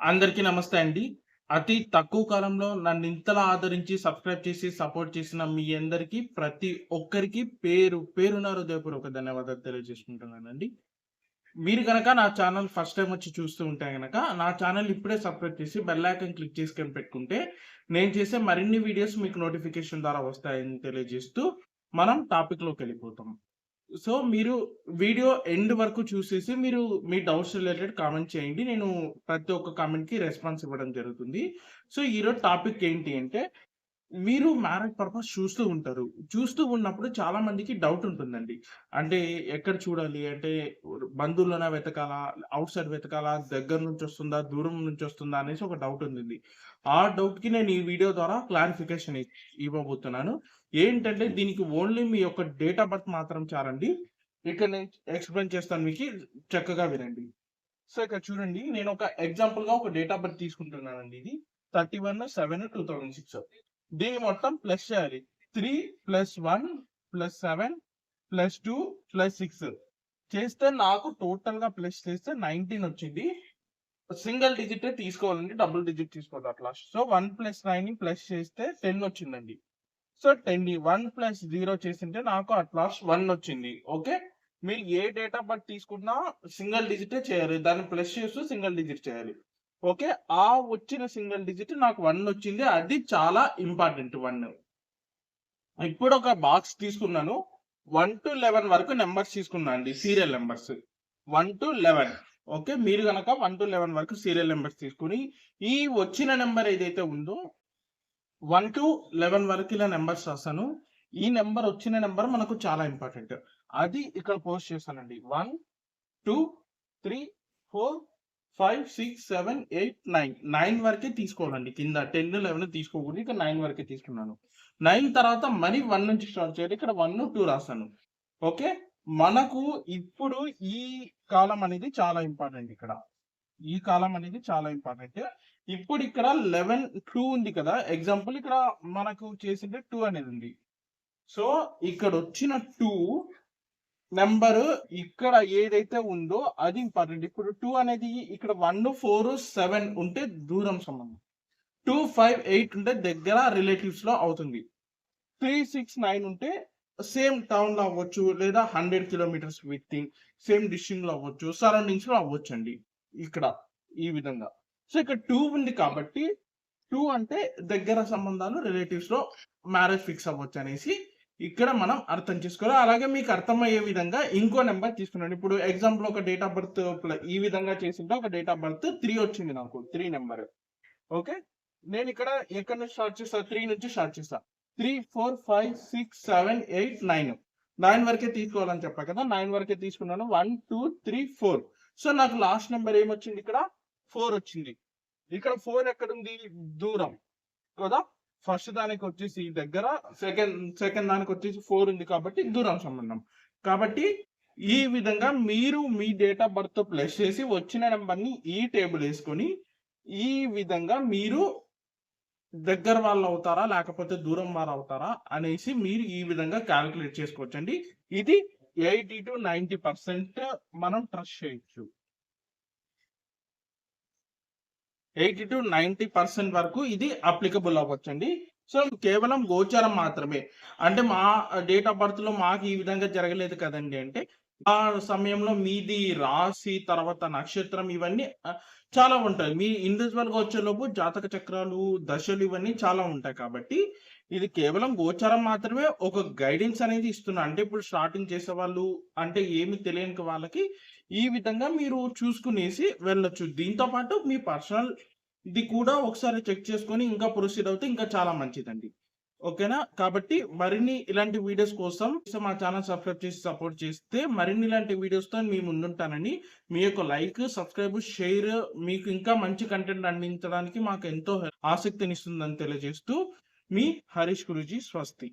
అందరికీ నమస్తే అండి. అతి తక్కువ కాలంలో నన్ను ఇంతలా ఆదరించి సబ్స్క్రైబ్ చేసి సపోర్ట్ చేసిన మీ అందరికీ ప్రతి ఒక్కరికి పేరు పేరున హృదయపూర్వక ధన్యవాదాలు తెలియజేసుకుంటున్నానండి. మీరు కనుక నా ఛానల్ ఫస్ట్ టైం వచ్చి చూస్తూ ఉంటే కనుక నా ఛానల్ ఇప్పుడే సబ్స్క్రైబ్ చేసి బెల్ ఐకన్ క్లిక్ చేసుకొని పెట్టుకుంటే నేను చేసే మరిన్ని వీడియోస్ మీకు నోటిఫికేషన్ ద్వారా వస్తాయని తెలియజేస్తూ మనం టాపిక్లోకి వెళ్ళిపోతాం. సో మీరు వీడియో ఎండ్ వరకు చూసేసి మీరు మీ డౌట్స్ రిలేటెడ్ కామెంట్ చేయండి. నేను ప్రతి ఒక్క కామెంట్కి రెస్పాన్స్ ఇవ్వడం జరుగుతుంది. సో ఈరోజు టాపిక్ ఏంటి అంటే మీరు మ్యారేజ్ పర్పస్ చూస్తూ ఉంటారు. చూస్తూ ఉన్నప్పుడు చాలా మందికి డౌట్ ఉంటుందండి. అంటే ఎక్కడ చూడాలి? అంటే బంధువులనే వెతకాలా? Out side వెతకాలా? దగ్గర నుంచి వస్తుందా దూరం నుంచి వస్తుందా అనేసి ఒక డౌట్ ఉంది ఆ డౌట్‌కి నేను ఈ వీడియో ద్వారా క్లారిఫికేషన్ ఇవ్వబోతున్నాను. ఏంటంటే దీనికి ఓన్లీ మీ యొక్క డేట్ ఆఫ్ బర్త్ మాత్రం చాలండి. ఇక్కడ నేను ఎక్స్‌ప్లెయిన్ చేస్తాను మీకు చక్కగా వినండి. సో, ఇక్కడ చూడండి నేనొక ఎగ్జాంపుల్‌గా ఒక డేట్ ఆఫ్ బర్త్ తీసుకుంటున్నానండి ఇది. 31/7/2006. దీన్ని మొత్తం ప్లస్ చేయాలి. Three plus one plus seven plus two plus six చేస్తే నాకు టోటల్గా ప్లస్ చేస్తే నైన్టీన్ వచ్చింది. సింగిల్ డిజిట్ తీసుకోవాలండి డబుల్ డిజిట్ తీసుకోవద్దు అట్లా. So one plus nine plus చేస్తే టెన్ వచ్చిందండి. So ten one plus zero చేసింటే నాకు అట్లా వన్ వచ్చింది. ఓకే మీరు ఏ డేట్ ఆఫ్ తీసుకున్నా సింగిల్ డిజిటే చేయాలి. దాన్ని ప్లస్ చేస్తూ సింగిల్ డిజిట్ చేయాలి. ఓకే? ఆ వచ్చిన సింగిల్ డిజిట్ నాకు వన్ వచ్చింది. అది చాలా ఇంపార్టెంట్ వన్ ఇప్పుడు ఒక బాక్స్ తీసుకున్నాను. వన్ టు లెవెన్ వరకు నెంబర్స్ తీసుకున్నాను అండి serial numbers one to eleven okay? మీరు కనుక వన్ టు లెవెన్ వరకు సీరియల్ నెంబర్స్ తీసుకుని ఈ వచ్చిన నెంబర్ ఏదైతే ఉందో వన్ టు లెవెన్ వరకు ఇలా నెంబర్స్ రాస్తాను ఈ నెంబర్ వచ్చిన నెంబర్ మనకు చాలా ఇంపార్టెంట్ అది ఇక్కడ పోస్ట్ చేస్తానండి one two three four five six seven eight nine nine వరకే తీసుకోవాలండి కింద టెన్ లెవెన్ తీసుకోకూడదు ఇక్కడ నైన్ వరకే తీసుకున్నాను. నైన్ తర్వాత మరీ వన్ నుంచి స్టార్ట్ చేయాలి. ఇక్కడ వన్ టూ రాస్తాను. ఓకే? మనకు ఇప్పుడు ఈ కాలం అనేది చాలా ఇంపార్టెంట్ ఇక్కడ. ఈ కాలం అనేది చాలా ఇంపార్టెంట్ ఇప్పుడు ఇక్కడ లెవెన్ టూ ఉంది కదా. ఎగ్జాంపుల్ ఇక్కడ మనకు చేసింది టూ అనేది ఉంది. సో ఇక్కడ వచ్చిన టూ నెంబర్ ఇక్కడ ఏదైతే ఉందో అది ఇంపార్టెంట్. ఇప్పుడు టూ అనేది ఇక్కడ వన్ ఫోర్ సెవెన్ ఉంటే దూరం సంబంధం. టూ ఫైవ్ ఎయిట్ ఉంటే దగ్గర రిలేటివ్స్లో అవుతుంది. త్రీ సిక్స్ నైన్ ఉంటే సేమ్ టౌన్లో అవ్వచ్చు లేదా హండ్రెడ్ కిలోమీటర్స్ విత్ సేమ్ డిస్ట్రిక్ట్లో అవ్వచ్చు సరౌండింగ్స్లో అవ్వచ్చు అండి ఇక్కడ ఈ విధంగా. సో ఇక్కడ టూ ఉంది కాబట్టి టూ అంటే దగ్గర సంబంధాలు రిలేటివ్స్లో మ్యారేజ్ ఫిక్స్ అవ్వచ్చు అనేసి ఇక్కడ మనం అర్థం చేసుకోవాలి. అలాగే మీకు అర్థమయ్యే విధంగా ఇంకో నెంబర్ తీసుకున్నాను. ఇప్పుడు ఎగ్జాంపుల్ ఒక డేట్ ఆఫ్ బర్త్ ఈ విధంగా చేసింటే ఒక డేట్ ఆఫ్ బర్త్ త్రీ వచ్చింది నాకు త్రీ నెంబర్. ఓకే? నేను ఇక్కడ ఎక్కడ నుంచి స్టార్ట్ చేస్తా? త్రీ నుంచి స్టార్ట్ చేస్తా. Three four five six seven eight nine nine వరకే తీసుకోవాలని చెప్పా కదా? నైన్ వరకే తీసుకున్నాను. One two three four so నాకు లాస్ట్ నెంబర్ ఏమొచ్చింది ఇక్కడ? ఫోర్ వచ్చింది. ఇక్కడ ఫోర్ ఎక్కడుంది? దూరం. కదా? ఫస్ట్ దానికి వచ్చేసి దగ్గర సెకండ్ సెకండ్ దానికి వచ్చేసి ఫోర్ ఉంది కాబట్టి దూరం సంబంధం. కాబట్టి ఈ విధంగా మీరు మీ డేట్ ఆఫ్ బర్త్ ప్లస్ చేసి వచ్చిన నెంబర్ని ఈ టేబుల్ వేసుకొని ఈ విధంగా మీరు దగ్గర వాళ్ళు అవుతారా లేకపోతే దూరం వారు అవుతారా అనేసి మీరు ఈ విధంగా క్యాలిక్యులేట్ చేసుకోవచ్చండి. ఇది ఎయిటీ టు నైన్టీ పర్సెంట్ మనం ట్రస్ట్ చేయొచ్చు. ఎయిటీ టు నైన్టీ పర్సెంట్ వరకు ఇది అప్లికబుల్ అవ్వచ్చండి. సో కేవలం గోచారం మాత్రమే. అంటే మా డేట్ ఆఫ్ బర్త్లో మాకు ఈ విధంగా జరగలేదు కదండి అంటే ఆ సమయంలో మీది రాశి తర్వాత నక్షత్రం ఇవన్నీ చాలా ఉంటాయి. మీ ఇండివిజువల్గా వచ్చేలోపు జాతక చక్రాలు దశలు ఇవన్నీ చాలా ఉంటాయి కాబట్టి ఇది కేవలం గోచారం మాత్రమే ఒక గైడెన్స్ అనేది ఇస్తున్నా. అంటే ఇప్పుడు స్టార్టింగ్ చేసే వాళ్ళు అంటే ఏమి తెలియని వాళ్ళకి ఈ విధంగా మీరు చూసుకునేసి వెళ్ళొచ్చు. దీంతో పాటు మీ పర్సనల్ ఇది కూడా ఒకసారి చెక్ చేసుకొని ఇంకా ప్రొసీడ్ అవుతే ఇంకా చాలా మంచిదండి. ఓకేనా? కాబట్టి మరిన్ని ఇలాంటి వీడియోస్ కోసం మా ఛానల్ సబ్స్క్రైబ్ చేసి సపోర్ట్ చేస్తే మరిన్ని ఇలాంటి వీడియోస్తో మీ ముందుంటానని. మీ యొక్క లైక్ సబ్స్క్రైబ్ షేర్ మీకు ఇంకా మంచి కంటెంట్ అందించడానికి మాకు ఎంతో ఆసక్తినిస్తుందని తెలియజేస్తూ మీ హరీష్ గురుజీ స్వస్తి.